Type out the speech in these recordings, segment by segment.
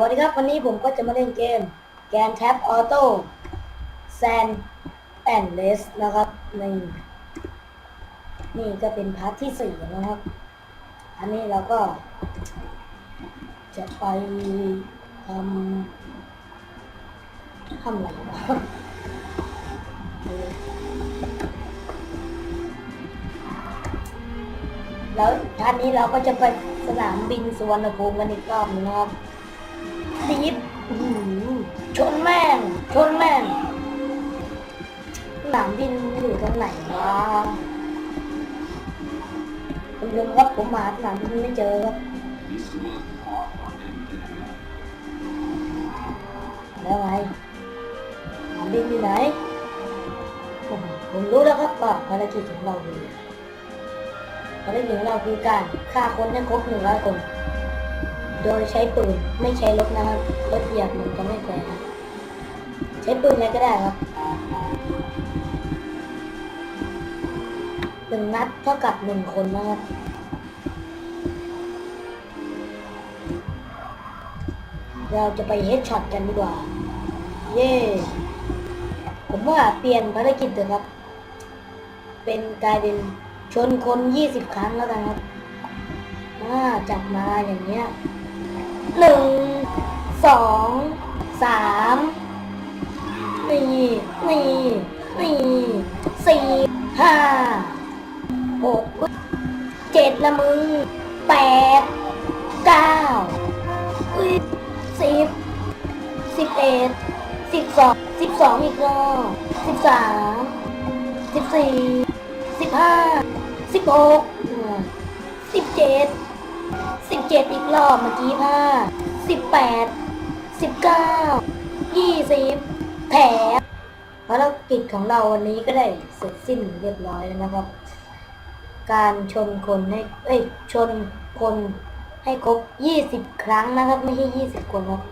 วัสดีครับ วันนี้ผมก็จะมาเล่นเกมแกนแท็บออโต้แซนแอนเลสนะครับนี่นี่ก็เป็นพาร์ทที่สี่นะครับ อันนี้เราก็ จะไปทำทำอะไรวะแล้วท่านนี้เราก็จะไปสนามบินสุวรรณภูมิกันอีกรอบหนึงนะครับ ดีฟอื้อหือชนแม่งชนแม่งสนามบินอยู่ตรงไหนวะคุณลุงครับผมหาสนามบินไม่เจอครับแล้วไงสนามบินอยู่ไหนผมผมรู้แล้วครับว่าภารกิจของเราคือภารกิจของเราคือการฆ่าคนให้ครบหนึ่งร้อยคน โดยใช้ปืนไม่ใช้รถนะครับรถเหยียบมันจะไม่แฟร์ใช้ปืนอะไรก็ได้ครับหนึ่งนัดเท่ากับหนึ่งคนนะครับเราจะไปเฮดช็อตกันดีกว่า เย่ผมว่าเปลี่ยนภารกิจเถอะครับ เป็นกลายเป็นชนคนยี่สิบครั้งแล้วกันครับอ่าจับมาอย่างเงี้ย หนึ่งสองสามนี่นี่นี่สี่ห้าหกเจ็ดละมึงแปดเก้าสิบสิบเอ็ดสิบสองสิบสองอีกรอบสิบสามสิบสี่สิบห้าสิบหก เจ็ดอีกรอบเมื่อกี้ห้าสิบแปดสิบเก้ายี่สิบแผลภารกิจของเราวันนี้ก็ได้เสร็จสิ้นเรียบร้อยแล้วนะครับ การชนคนให้เอ้ยชนคนให้ครบยี่สิบครั้งนะครับ ไม่ใช่ยี่สิบคนครับ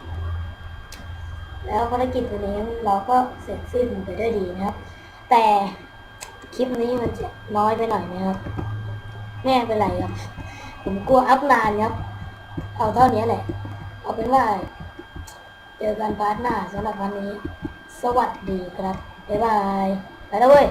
แล้วภารกิจวันนี้เราก็เสร็จสิ้นไปด้วยดีนะครับ แต่คลิปนี้มันจะน้อยไปหน่อยนะครับแม่เป็นไรครับ ผมกลัวอัพนานครับ เอาเท่านี้แหละ เอาเป็นว่า เจอกันพาร์ทหน้าสำหรับวันนี้ สวัสดีครับ บ๊ายบาย ไปแล้วเว้ย